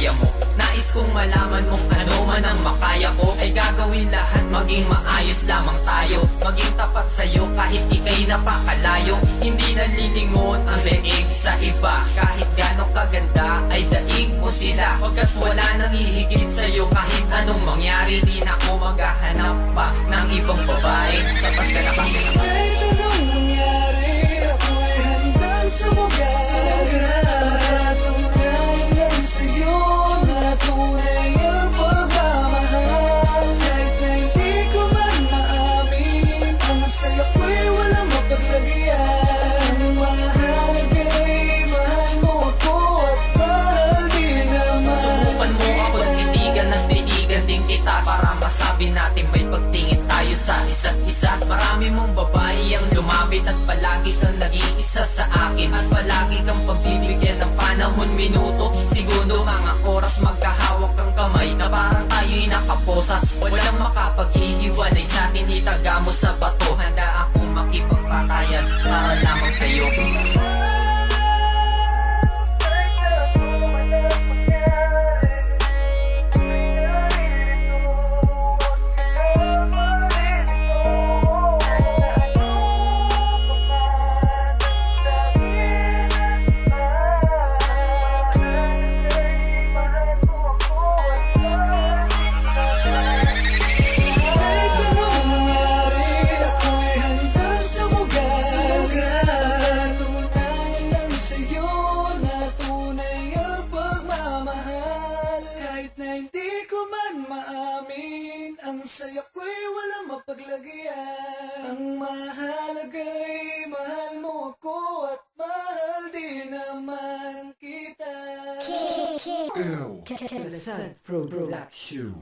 kagaya mo. Nais kong malaman mo ano man ang makaya ko. Ay gagawin lahat maging maayos lamang tayo. Maging tapat sa'yo kahit ikay napakalayo. Hindi nalilingon ang leeg sa iba. Kahit gano'ng kaganda ay daig mo sila. Pagkat wala nang hihigit sa'yo kahit anong mangyari Di na ako maghahanap pa ng ibang babae. Sapat ka ang lumapit at palagi kang nag-iisa sa akin. At palagi kang pagbibigyan ng panahon, minuto Segundo, mga oras. Magkahawak ang kamay Na parang tayo'y nakaposas. Walang makapaghihiwanay sa atin Itaga mo sa bato. Handa akong makipagpatayan para lamang sa'yo Ew. Consent production.